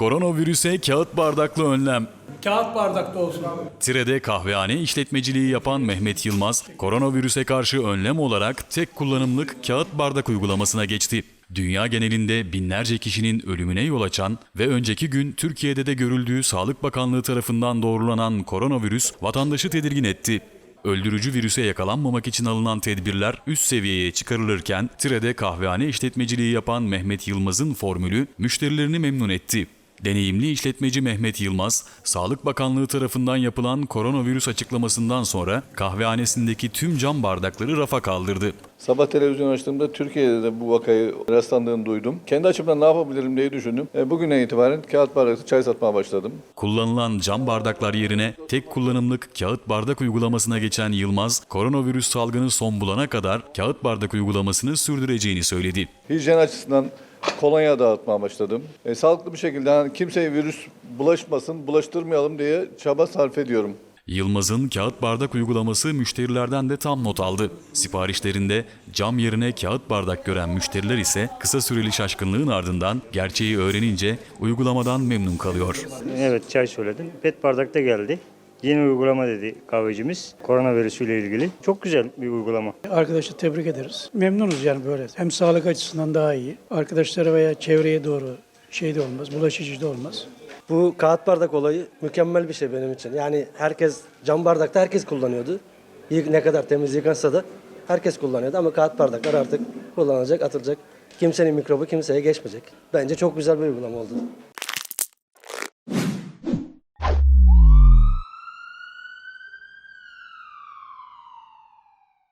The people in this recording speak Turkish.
Koronavirüse kağıt bardaklı önlem. Kağıt bardakta olsun. Tire'de kahvehane işletmeciliği yapan Mehmet Yılmaz, koronavirüse karşı önlem olarak tek kullanımlık kağıt bardak uygulamasına geçti. Dünya genelinde binlerce kişinin ölümüne yol açan ve önceki gün Türkiye'de de görüldüğü Sağlık Bakanlığı tarafından doğrulanan koronavirüs vatandaşı tedirgin etti. Öldürücü virüse yakalanmamak için alınan tedbirler üst seviyeye çıkarılırken Tire'de kahvehane işletmeciliği yapan Mehmet Yılmaz'ın formülü müşterilerini memnun etti. Deneyimli işletmeci Mehmet Yılmaz, Sağlık Bakanlığı tarafından yapılan koronavirüs açıklamasından sonra kahvehanesindeki tüm cam bardakları rafa kaldırdı. Sabah televizyon açtığımda Türkiye'de de bu vakayı rastlandığını duydum. Kendi açımdan ne yapabilirim diye düşündüm. E, Bugüne itibaren kağıt bardaklı çay satmaya başladım. Kullanılan cam bardaklar yerine tek kullanımlık kağıt bardak uygulamasına geçen Yılmaz, koronavirüs salgını son bulana kadar kağıt bardak uygulamasını sürdüreceğini söyledi. Hijyen açısından kolonya dağıtmaya başladım. E, sağlıklı bir şekilde hani kimseye virüs bulaşmasın, bulaştırmayalım diye çaba sarf ediyorum. Yılmaz'ın kağıt bardak uygulaması müşterilerden de tam not aldı. Siparişlerinde cam yerine kağıt bardak gören müşteriler ise kısa süreli şaşkınlığın ardından gerçeği öğrenince uygulamadan memnun kalıyor. Evet çay söyledim. Pet bardakta geldi. Yeni uygulama dedi kahvecimiz. Koronavirüsüyle ilgili. Çok güzel bir uygulama. Arkadaşı tebrik ederiz. Memnunuz yani böyle. Hem sağlık açısından daha iyi. Arkadaşlara veya çevreye doğru şey de olmaz, bulaşıcı da olmaz. Bu kağıt bardak olayı mükemmel bir şey benim için. Yani herkes cam bardakta herkes kullanıyordu. Ne kadar temiz yıkansa da herkes kullanıyordu ama kağıt bardaklar artık kullanılacak, atılacak. Kimsenin mikrobu kimseye geçmeyecek. Bence çok güzel bir uygulama oldu.